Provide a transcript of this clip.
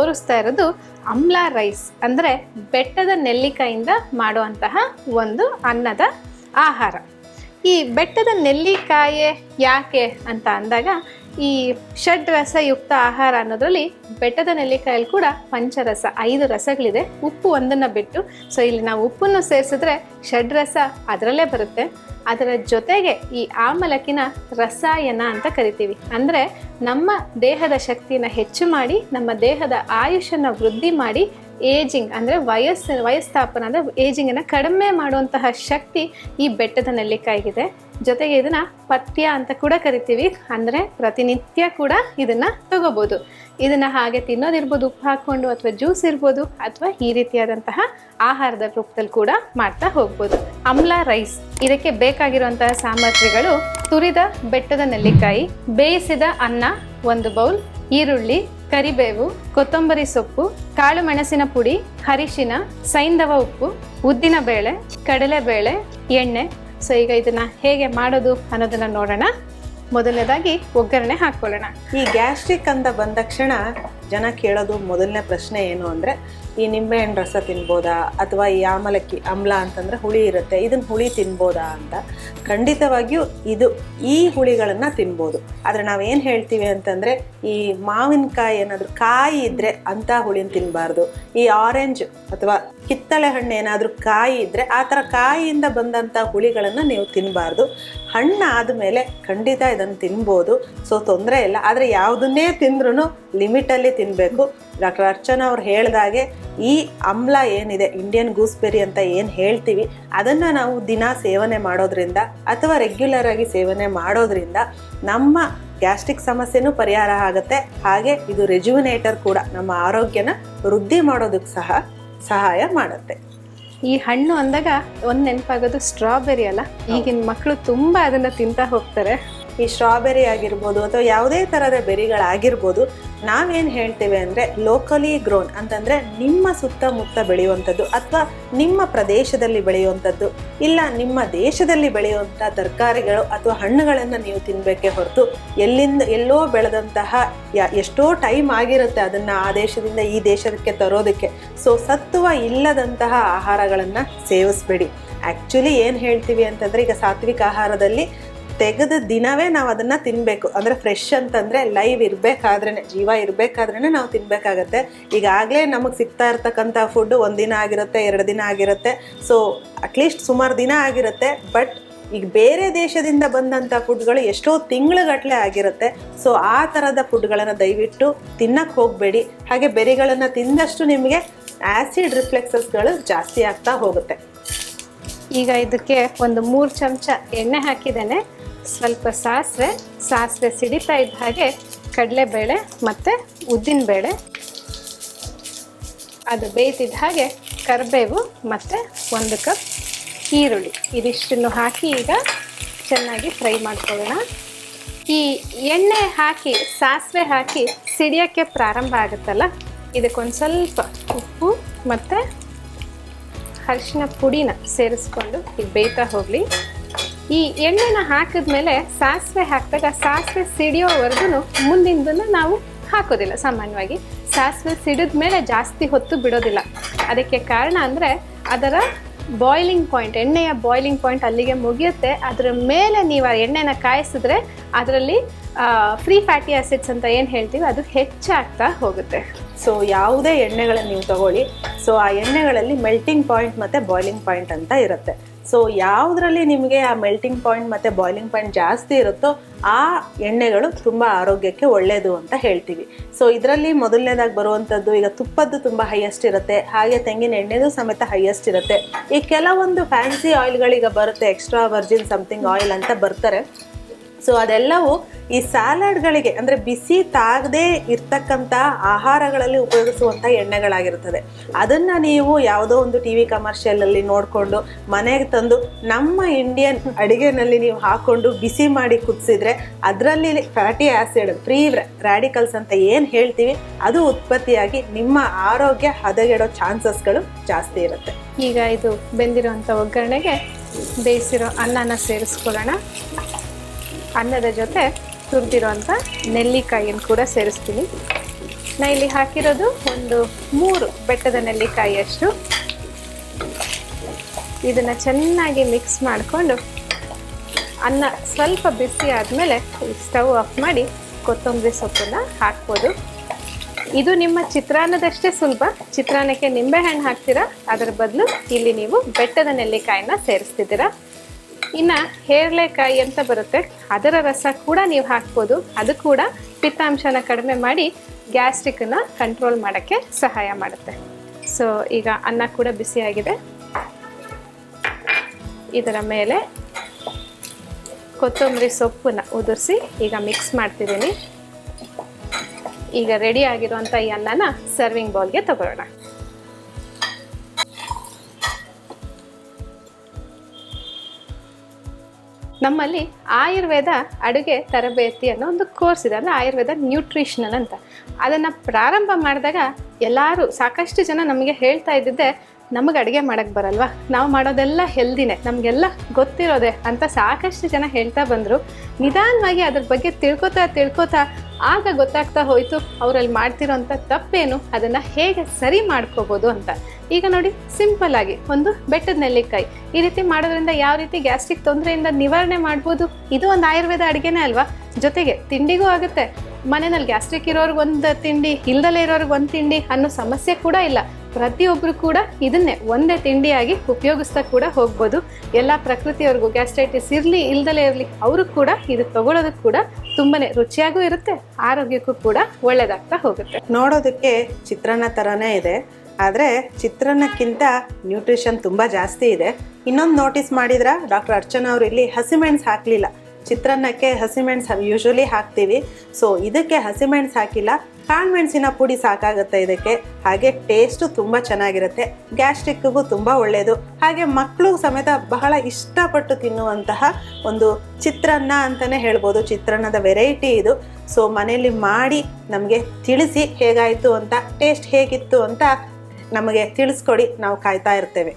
ತೋರಿಸ್ತಾ ಇರೋದು ಅಮ್ಲ ರೈಸ್, ಅಂದರೆ ಬೆಟ್ಟದ ನೆಲ್ಲಿಕಾಯಿಂದ ಮಾಡುವಂತಹ ಒಂದು ಅನ್ನದ ಆಹಾರ. ಈ ಬೆಟ್ಟದ ನೆಲ್ಲಿಕಾಯೇ ಯಾಕೆ ಅಂತ ಅಂದಾಗ ಈ ಷಡ್ ರಸಯುಕ್ತ ಆಹಾರ ಅನ್ನೋದ್ರಲ್ಲಿ ಬೆಟ್ಟದ ನೆಲ್ಲಿಕಾಯಲ್ಲಿ ಕೂಡ ಪಂಚರಸ, ಐದು ರಸಗಳಿದೆ. ಉಪ್ಪು ಒಂದನ್ನು ಬಿಟ್ಟು ಸೊ ಇಲ್ಲಿ ನಾವು ಉಪ್ಪನ್ನು ಸೇರಿಸಿದ್ರೆ ಷಡ್ ರಸ ಅದರಲ್ಲೇ ಬರುತ್ತೆ. ಅದರ ಜೊತೆಗೆ ಈ ಆಮಲಕಿನ ರಸಾಯನ ಅಂತ ಕರಿತೀವಿ. ಅಂದರೆ ನಮ್ಮ ದೇಹದ ಶಕ್ತಿಯನ್ನು ಹೆಚ್ಚು ಮಾಡಿ, ನಮ್ಮ ದೇಹದ ಆಯುಷನ್ನು ವೃದ್ಧಿ ಮಾಡಿ ಏಜಿಂಗ್ ಅಂದರೆ ವಯಸ್ಸು, ವಯಸ್ಸಾಪನ, ಅಂದರೆ ಏಜಿಂಗನ್ನು ಕಡಿಮೆ ಮಾಡುವಂತಹ ಶಕ್ತಿ ಈ ಬೆಟ್ಟದ ನೆಲ್ಲಿಕಾಯಿಗಿದೆ. ಜೊತೆಗೆ ಇದನ್ನು ಪಥ್ಯ ಅಂತ ಕೂಡ ಕರಿತೀವಿ. ಅಂದರೆ ಪ್ರತಿನಿತ್ಯ ಕೂಡ ಇದನ್ನು ತಗೋಬೋದು. ಇದನ್ನು ಹಾಗೆ ತಿನ್ನೋದಿರ್ಬೋದು ಉಪ್ಪು ಹಾಕ್ಕೊಂಡು ಅಥವಾ ಜ್ಯೂಸ್ ಇರ್ಬೋದು, ಅಥವಾ ಈ ರೀತಿಯಾದಂತಹ ಆಹಾರದ ರೂಪದಲ್ಲಿ ಕೂಡ ಮಾಡ್ತಾ ಹೋಗ್ಬೋದು. ಅಮ್ಲ ರೈಸ್, ಇದಕ್ಕೆ ಬೇಕಾಗಿರುವಂತಹ ಸಾಮಗ್ರಿಗಳು ತುರಿದ ಬೆಟ್ಟದ ನೆಲ್ಲಿಕಾಯಿ, ಬೇಯಿಸಿದ ಅನ್ನ, ಒಂದು ಬೌಲ್, ಈರುಳ್ಳಿ ಕರಿಬೇವು, ಕೊತ್ತಂಬರಿ ಸೊಪ್ಪು, ಕಾಳು ಮೆಣಸಿನ ಪುಡಿ, ಅರಿಶಿನ, ಸೈಂಧವ ಉಪ್ಪು, ಉದ್ದಿನ ಬೇಳೆ, ಕಡಲೆಬೇಳೆ, ಎಣ್ಣೆ. ಸೊ ಈಗ ಇದನ್ನ ಹೇಗೆ ಮಾಡೋದು ಅನ್ನೋದನ್ನ ನೋಡೋಣ. ಮೊದಲನೇದಾಗಿ ಒಗ್ಗರಣೆ ಹಾಕ್ಕೊಳ್ಳೋಣ. ಈ ಗ್ಯಾಸ್ಟ್ರಿಕ್ ಅಂತ ಬಂದ ತಕ್ಷಣ ಜನ ಕೇಳೋದು ಮೊದಲನೇ ಪ್ರಶ್ನೆ ಏನು ಅಂದರೆ, ಈ ನಿಂಬೆಹಣ್ಣು ರಸ ತಿನ್ಬೋದಾ? ಅಥವಾ ಈ ಆಮಲಕ್ಕಿ, ಅಮ್ಲ ಅಂತಂದರೆ ಹುಳಿ ಇರುತ್ತೆ, ಇದನ್ನ ಹುಳಿ ತಿನ್ಬೋದಾ ಅಂತ. ಖಂಡಿತವಾಗಿಯೂ ಇದು ಈ ಹುಳಿಗಳನ್ನು ತಿನ್ಬೋದು. ಆದರೆ ನಾವೇನು ಹೇಳ್ತೀವಿ ಅಂತಂದರೆ, ಈ ಮಾವಿನಕಾಯಿ ಏನಾದರೂ ಕಾಯಿ ಇದ್ದರೆ ಅಂಥ ಹುಳಿನ ತಿನ್ನಬಾರ್ದು ಈ ಆರೆಂಜ್ ಅಥವಾ ಕಿತ್ತಳೆ ಹಣ್ಣು ಏನಾದರೂ ಕಾಯಿ ಇದ್ದರೆ ಆ ಥರ ಕಾಯಿಯಿಂದ ಬಂದಂಥ ಹುಳಿಗಳನ್ನು ನೀವು ತಿನ್ನಬಾರ್ದು ಹಣ್ಣು ಆದಮೇಲೆ ಖಂಡಿತ ಇದನ್ನು ತಿನ್ಬೋದು. ಸೊ, ತೊಂದರೆ ಇಲ್ಲ. ಆದರೆ ಯಾವುದನ್ನೇ ತಿಂದ್ರೂ ಲಿಮಿಟಲ್ಲಿ ತಿನ್ನಬೇಕು ಡಾಕ್ಟರ್ ಅರ್ಚನಾ ಅವ್ರು ಹೇಳಿದಾಗೆ ಈ ಅಮ್ಲ ಏನಿದೆ, ಇಂಡಿಯನ್ ಗೂಸ್ಬೆರಿ ಅಂತ ಏನು ಹೇಳ್ತೀವಿ, ಅದನ್ನು ನಾವು ದಿನ ಸೇವನೆ ಮಾಡೋದ್ರಿಂದ ಅಥವಾ ರೆಗ್ಯುಲರ್ ಆಗಿ ಸೇವನೆ ಮಾಡೋದ್ರಿಂದ ನಮ್ಮ ಗ್ಯಾಸ್ಟ್ರಿಕ್ ಸಮಸ್ಯೆನೂ ಪರಿಹಾರ ಆಗುತ್ತೆ. ಹಾಗೆ ಇದು ರೆಜುವಿನೇಟರ್ ಕೂಡ ನಮ್ಮ ಆರೋಗ್ಯನ ವೃದ್ಧಿ ಮಾಡೋದಕ್ಕೆ ಸಹ ಸಹಾಯ ಮಾಡುತ್ತೆ. ಈ ಹಣ್ಣು ಅಂದಾಗ ಒಂದ್ ನೆನಪಾಗೋದು ಸ್ಟ್ರಾಬೆರಿ ಅಲ್ಲ? ಈಗಿನ ಮಕ್ಕಳು ತುಂಬಾ ಅದನ್ನ ತಿಂತಾ ಹೋಗ್ತಾರೆ. ಈ ಸ್ಟ್ರಾಬೆರಿ ಆಗಿರ್ಬೋದು ಅಥವಾ ಯಾವುದೇ ಥರದ ಬೆರಿಗಳಾಗಿರ್ಬೋದು ನಾವೇನು ಹೇಳ್ತೇವೆ ಅಂದರೆ ಲೋಕಲಿ ಗ್ರೋನ್ ಅಂತಂದರೆ ನಿಮ್ಮ ಸುತ್ತಮುತ್ತ ಬೆಳೆಯುವಂಥದ್ದು ಅಥವಾ ನಿಮ್ಮ ಪ್ರದೇಶದಲ್ಲಿ ಬೆಳೆಯುವಂಥದ್ದು, ಇಲ್ಲ ನಿಮ್ಮ ದೇಶದಲ್ಲಿ ಬೆಳೆಯುವಂಥ ತರಕಾರಿಗಳು ಅಥವಾ ಹಣ್ಣುಗಳನ್ನು ನೀವು ತಿನ್ನಬೇಕೇ ಹೊರತು ಎಲ್ಲಿಂದ ಎಲ್ಲೋ ಬೆಳೆದಂತಹ ಎಷ್ಟೋ ಟೈಮ್ ಆಗಿರುತ್ತೆ ಅದನ್ನು ಆ ದೇಶದಿಂದ ಈ ದೇಶಕ್ಕೆ ತರೋದಕ್ಕೆ. ಸೊ ಸತ್ವ ಇಲ್ಲದಂತಹ ಆಹಾರಗಳನ್ನು ಸೇವಿಸ್ಬೇಡಿ. ಆ್ಯಕ್ಚುಲಿ ಏನು ಹೇಳ್ತೀವಿ ಅಂತಂದರೆ ಈಗ ಸಾತ್ವಿಕ ಆಹಾರದಲ್ಲಿ ತೆಗೆದ ದಿನವೇ ನಾವು ಅದನ್ನು ತಿನ್ನಬೇಕು ಅಂದರೆ ಫ್ರೆಶ್ ಅಂತಂದರೆ ಲೈವ್ ಇರಬೇಕಾದ್ರೇ ಜೀವ ಇರಬೇಕಾದ್ರೇ ನಾವು ತಿನ್ನಬೇಕಾಗತ್ತೆ ಈಗಾಗಲೇ ನಮಗೆ ಸಿಗ್ತಾ ಇರ್ತಕ್ಕಂಥ ಫುಡ್ಡು ಒಂದು ದಿನ ಆಗಿರುತ್ತೆ, ಎರಡು ದಿನ ಆಗಿರುತ್ತೆ. ಸೊ ಅಟ್ಲೀಸ್ಟ್ ಸುಮಾರು ದಿನ ಆಗಿರುತ್ತೆ. ಬಟ್ ಈಗ ಬೇರೆ ದೇಶದಿಂದ ಬಂದಂಥ ಫುಡ್ಗಳು ಎಷ್ಟೋ ತಿಂಗಳುಗಟ್ಟಲೆ ಆಗಿರುತ್ತೆ. ಸೊ ಆ ಥರದ ಫುಡ್ಗಳನ್ನು ದಯವಿಟ್ಟು ತಿನ್ನಕ್ಕೆ ಹೋಗಬೇಡಿ. ಹಾಗೆ ಬೆರಿಗಳನ್ನು ತಿಂದಷ್ಟು ನಿಮಗೆ ಆ್ಯಸಿಡ್ ರಿಫ್ಲೆಕ್ಸಸ್ಗಳು ಜಾಸ್ತಿ ಆಗ್ತಾ ಹೋಗುತ್ತೆ. ಈಗ ಇದಕ್ಕೆ ಒಂದು ಮೂರು ಚಮಚ ಎಣ್ಣೆ ಹಾಕಿದ್ದೇನೆ. ಸ್ವಲ್ಪ ಸಾಸಿವೆ ಸಾಸಿವೆ ಸಿಡಿತಾ ಇದ್ದ ಹಾಗೆ ಕಡಲೆಬೇಳೆ ಮತ್ತು ಉದ್ದಿನಬೇಳೆ ಅದು ಬೇಯ್ತಿದ್ದ ಹಾಗೆ ಕರಿಬೇವು ಮತ್ತು ಒಂದು ಕಪ್ ಈರುಳ್ಳಿ. ಇದಿಷ್ಟನ್ನು ಹಾಕಿ ಈಗ ಚೆನ್ನಾಗಿ ಫ್ರೈ ಮಾಡ್ಕೊಳ್ಳೋಣ. ಈ ಎಣ್ಣೆ ಹಾಕಿ, ಸಾಸಿವೆ ಹಾಕಿ ಸಿಡಿಯೋಕ್ಕೆ ಪ್ರಾರಂಭ ಆಗುತ್ತಲ್ಲ, ಇದಕ್ಕೊಂದು ಸ್ವಲ್ಪ ಉಪ್ಪು ಮತ್ತು ಅರಿಶಿನ ಪುಡಿನ ಸೇರಿಸ್ಕೊಂಡು ಈಗ ಬೇಯ್ತಾ ಹೋಗಲಿ. ಈ ಎಣ್ಣೆನ ಹಾಕಿದ್ಮೇಲೆ ಸಾಸಿವೆ ಹಾಕಿದಾಗ ಸಾಸಿವೆ ಸಿಡಿಯೋವರೆಗೂ ಮುಂದಿನದನ್ನು ನಾವು ಹಾಕೋದಿಲ್ಲ ಸಾಮಾನ್ಯವಾಗಿ. ಸಾಸಿವೆ ಸಿಡಿದ ಮೇಲೆ ಜಾಸ್ತಿ ಹೊತ್ತು ಬಿಡೋದಿಲ್ಲ. ಅದಕ್ಕೆ ಕಾರಣ ಅಂದರೆ ಅದರ ಬಾಯ್ಲಿಂಗ್ ಪಾಯಿಂಟ್ ಎಣ್ಣೆಯ ಬಾಯ್ಲಿಂಗ್ ಪಾಯಿಂಟ್ ಅಲ್ಲಿಗೆ ಮುಗಿಯುತ್ತೆ. ಅದರ ಮೇಲೆ ನೀವು ಆ ಎಣ್ಣೆನ ಕಾಯಿಸಿದ್ರೆ ಅದರಲ್ಲಿ ಫ್ರೀ ಫ್ಯಾಟಿ ಆಸಿಡ್ಸ್ ಅಂತ ಏನು ಹೇಳ್ತೀವಿ, ಅದು ಹೆಚ್ಚಾಗ್ತಾ ಹೋಗುತ್ತೆ. ಸೊ ಯಾವುದೇ ಎಣ್ಣೆಗಳನ್ನು ನೀವು ತಗೊಳ್ಳಿ. ಸೊ ಆ ಎಣ್ಣೆಗಳಲ್ಲಿ ಮೆಲ್ಟಿಂಗ್ ಪಾಯಿಂಟ್ ಮತ್ತು ಬಾಯ್ಲಿಂಗ್ ಪಾಯಿಂಟ್ ಅಂತ ಇರುತ್ತೆ. ಸೊ ಯಾವುದರಲ್ಲಿ ನಿಮಗೆ ಆ ಮೆಲ್ಟಿಂಗ್ ಪಾಯಿಂಟ್ ಮತ್ತು ಬಾಯ್ಲಿಂಗ್ ಪಾಯಿಂಟ್ ಜಾಸ್ತಿ ಇರುತ್ತೋ ಆ ಎಣ್ಣೆಗಳು ತುಂಬ ಆರೋಗ್ಯಕ್ಕೆ ಒಳ್ಳೆಯದು ಅಂತ ಹೇಳ್ತೀವಿ. ಸೊ ಇದರಲ್ಲಿ ಮೊದಲನೇದಾಗಿ ಬರುವಂಥದ್ದು ಈಗ ತುಪ್ಪದ್ದು ತುಂಬ ಹೈಯೆಸ್ಟ್ ಇರುತ್ತೆ. ಹಾಗೆ ತೆಂಗಿನ ಎಣ್ಣೆದು ಸಮೇತ ಹೈಯೆಸ್ಟ್ ಇರುತ್ತೆ. ಈ ಕೆಲವೊಂದು ಫ್ಯಾನ್ಸಿ ಆಯಿಲ್ಗಳೀಗ ಬರುತ್ತೆ ಎಕ್ಸ್ಟ್ರಾ ವರ್ಜಿನ್ ಸಮಥಿಂಗ್ ಆಯಿಲ್ ಅಂತ ಬರ್ತಾರೆ. ಸೊ ಅದೆಲ್ಲವೂ ಈ ಸ್ಯಾಲಡ್ಗಳಿಗೆ ಅಂದರೆ ಬಿಸಿ ತಾಗದೇ ಇರ್ತಕ್ಕಂಥ ಆಹಾರಗಳಲ್ಲಿ ಉಪಯೋಗಿಸುವಂಥ ಎಣ್ಣೆಗಳಾಗಿರ್ತದೆ ಅದನ್ನು ನೀವು ಯಾವುದೋ ಒಂದು ಟಿ ವಿ ಕಮರ್ಷಿಯಲಲ್ಲಿ ನೋಡಿಕೊಂಡು ಮನೆಗೆ ತಂದು ನಮ್ಮ ಇಂಡಿಯನ್ ಅಡುಗೆನಲ್ಲಿ ನೀವು ಹಾಕ್ಕೊಂಡು ಬಿಸಿ ಮಾಡಿ ಕುದಿಸಿದ್ರೆ ಅದರಲ್ಲಿ ಫ್ಯಾಟಿ ಆ್ಯಸಿಡ್ ಫ್ರೀ ರ್ಯಾಡಿಕಲ್ಸ್ ಅಂತ ಏನು ಹೇಳ್ತೀವಿ, ಅದು ಉತ್ಪತ್ತಿಯಾಗಿ ನಿಮ್ಮ ಆರೋಗ್ಯ ಹದಗೆಡೋ ಚಾನ್ಸಸ್ಗಳು ಜಾಸ್ತಿ ಇರುತ್ತೆ. ಈಗ ಇದು ಬೆಂದಿರೋಂಥ ಒಗ್ಗರಣೆಗೆ ಬೇಯಿಸಿರೋ ಅನ್ನನ ಸೇರಿಸ್ಕೊಳ್ಳೋಣ. ಅನ್ನದ ಜೊತೆ ತುರಿದಿರುವಂಥ ನೆಲ್ಲಿಕಾಯಿಯನ್ನು ಕೂಡ ಸೇರಿಸ್ತೀನಿ. ನಾ ಇಲ್ಲಿ ಹಾಕಿರೋದು ಒಂದು ಮೂರು ಬೆಟ್ಟದ ನೆಲ್ಲಿಕಾಯಿಯಷ್ಟು. ಇದನ್ನ ಚೆನ್ನಾಗಿ ಮಿಕ್ಸ್ ಮಾಡಿಕೊಂಡು ಅನ್ನ ಸ್ವಲ್ಪ ಬಿಸಿ ಆದಮೇಲೆ ಸ್ಟವ್ ಆಫ್ ಮಾಡಿ ಕೊತ್ತಂಬರಿ ಸೊಪ್ಪನ್ನು ಹಾಕ್ಬೋದು. ಇದು ನಿಮ್ಮ ಚಿತ್ರಾನ್ನದಷ್ಟೇ ಸುಲಭ. ಚಿತ್ರಾನ್ನಕ್ಕೆ ನಿಂಬೆಹಣ್ಣು ಹಾಕ್ತೀರಾ? ಅದರ ಬದಲು ಇಲ್ಲಿ ನೀವು ಬೆಟ್ಟದ ನೆಲ್ಲಿಕಾಯಿನ ಸೇರಿಸ್ತಿದ್ದೀರಾ? ಇನ್ನು ಹೇರಳೆಕಾಯಿ ಅಂತ ಬರುತ್ತೆ. ಅದರ ರಸ ಕೂಡ ನೀವು ಹಾಕ್ಬೋದು. ಅದು ಕೂಡ ಪಿತ್ತಾಂಶನ ಕಡಿಮೆ ಮಾಡಿ ಗ್ಯಾಸ್ಟ್ರಿಕ್ಕನ್ನು ಕಂಟ್ರೋಲ್ ಮಾಡೋಕ್ಕೆ ಸಹಾಯ ಮಾಡುತ್ತೆ. ಸೊ ಈಗ ಅನ್ನ ಕೂಡ ಬಿಸಿಯಾಗಿದೆ. ಇದರ ಮೇಲೆ ಕೊತ್ತಂಬರಿ ಸೊಪ್ಪನ್ನ ಉದುರಿಸಿ ಈಗ ಮಿಕ್ಸ್ ಮಾಡ್ತಿದ್ದೀನಿ. ಈಗ ರೆಡಿ ಆಗಿರುವಂಥ ಈ ಅನ್ನನ ಸರ್ವಿಂಗ್ ಬೌಲ್ಗೆ ತಗೊಳ್ಳೋಣ. ನಮ್ಮಲ್ಲಿ ಆಯುರ್ವೇದ ಅಡುಗೆ ತರಬೇತಿ ಅನ್ನೋ ಒಂದು ಕೋರ್ಸ್ ಇದೆ. ಅಂದರೆ ಆಯುರ್ವೇದ ನ್ಯೂಟ್ರಿಷನಲ್ ಅಂತ. ಅದನ್ನು ಪ್ರಾರಂಭ ಮಾಡಿದಾಗ ಎಲ್ಲರೂ ಸಾಕಷ್ಟು ಜನ ನಮಗೆ ಹೇಳ್ತಾ ಇದ್ದಿದ್ದೆ, ನಮಗೆ ಅಡುಗೆ ಮಾಡೋಕ್ಕೆ ಬರಲ್ವಾ? ನಾವು ಮಾಡೋದೆಲ್ಲ ಹೆಲ್ದಿನೇ ನಮಗೆಲ್ಲ ಗೊತ್ತಿರೋದೆ ಅಂತ ಸಾಕಷ್ಟು ಜನ ಹೇಳ್ತಾ ಬಂದರು. ನಿಧಾನವಾಗಿ ಅದ್ರ ಬಗ್ಗೆ ತಿಳ್ಕೊತಾ ತಿಳ್ಕೊತಾ ಆಗ ಗೊತ್ತಾಗ್ತಾ ಹೋಯಿತು, ಅವರಲ್ಲಿ ಮಾಡ್ತಿರೋಂಥ ತಪ್ಪೇನು? ಅದನ್ನು ಹೇಗೆ ಸರಿ ಮಾಡ್ಕೋಬೋದು ಅಂತ. ಈಗ ನೋಡಿ ಸಿಂಪಲ್ ಆಗಿ ಒಂದು ಬೆಟ್ಟದ ನೆಲ್ಲಿಕಾಯಿ. ಈ ರೀತಿ ಮಾಡೋದ್ರಿಂದ ಯಾವ ರೀತಿ ಗ್ಯಾಸ್ಟ್ರಿಕ್ ತೊಂದರೆಯಿಂದ ನಿವಾರಣೆ ಮಾಡ್ಬೋದು? ಇದು ಒಂದು ಆಯುರ್ವೇದ ಅಡುಗೆನೇ ಅಲ್ವಾ? ಜೊತೆಗೆ ತಿಂಡಿಗೂ ಆಗುತ್ತೆ. ಮನೆಯಲ್ಲಿ ಗ್ಯಾಸ್ಟ್ರಿಕ್ ಇರೋರ್ಗೆ ಒಂದು ತಿಂಡಿ, ಇಲ್ದಲೇ ಇರೋರ್ಗೆ ಒಂದು ತಿಂಡಿ ಅನ್ನೋ ಸಮಸ್ಯೆ ಕೂಡ ಇಲ್ಲ. ಪ್ರತಿಯೊಬ್ಬರು ಕೂಡ ಇದನ್ನೇ ಒಂದೇ ತಿಂಡಿಯಾಗಿ ಉಪಯೋಗಿಸ್ತಾ ಕೂಡ ಹೋಗ್ಬೋದು. ಎಲ್ಲ ಪ್ರಕೃತಿಯವ್ರಿಗೂ ಗ್ಯಾಸ್ಟ್ರೈಟಿಸ್ ಇರಲಿ, ಇಲ್ದಲೇ ಇರಲಿ, ಅವರು ಕೂಡ ಇದು ತಗೊಳ್ಳೋದಕ್ಕೆ ಕೂಡ ತುಂಬಾ ರುಚಿಯಾಗೂ ಇರುತ್ತೆ, ಆರೋಗ್ಯಕ್ಕೂ ಕೂಡ ಒಳ್ಳೆಯದಾಗ್ತಾ ಹೋಗುತ್ತೆ. ನೋಡೋದಕ್ಕೆ ಚಿತ್ರಾನ್ನ ಥರನೇ ಇದೆ. ಆದರೆ ಚಿತ್ರಾನ್ನಕ್ಕಿಂತ ನ್ಯೂಟ್ರಿಷನ್ ತುಂಬ ಜಾಸ್ತಿ ಇದೆ. ಇನ್ನೊಂದು ನೋಟಿಸ್ ಮಾಡಿದ್ರ ಡಾಕ್ಟರ್ ಅರ್ಚನಾ ಅವರು ಇಲ್ಲಿ ಹಸಿಮೆಣಸು ಹಾಕಲಿಲ್ಲ. ಚಿತ್ರಾನ್ನಕ್ಕೆ ಹಸಿಮೆಣ್ಸ್ ಯೂಶ್ವಲಿ ಹಾಕ್ತೀವಿ. ಸೊ ಇದಕ್ಕೆ ಹಸಿಮೆಣಸು ಹಾಕಿಲ್ಲ. ಕಾಳುಮೆಣಸಿನ ಪುಡಿ ಸಾಕಾಗುತ್ತೆ ಇದಕ್ಕೆ. ಹಾಗೆ ಟೇಸ್ಟು ತುಂಬ ಚೆನ್ನಾಗಿರುತ್ತೆ. ಗ್ಯಾಸ್ಟ್ರಿಕ್ಗೂ ತುಂಬ ಒಳ್ಳೆಯದು ಹಾಗೆ ಮಕ್ಕಳು ಸಮೇತ ಬಹಳ ಇಷ್ಟಪಟ್ಟು ತಿನ್ನುವಂತಹ ಒಂದು ಚಿತ್ರಾನ್ನ ಅಂತಲೇ ಹೇಳ್ಬೋದು. ಚಿತ್ರಾನ್ನದ ವೆರೈಟಿ ಇದು. ಸೊ ಮನೆಯಲ್ಲಿ ಮಾಡಿ ನಮಗೆ ತಿಳಿಸಿ ಹೇಗಾಯಿತು ಅಂತ ಟೇಸ್ಟ್ ಹೇಗಿತ್ತು ಅಂತ ನಮಗೆ ತಿಳಿಸ್ಕೊಡಿ ನಾವು ಕಾಯ್ತಾ ಇರ್ತೇವೆ.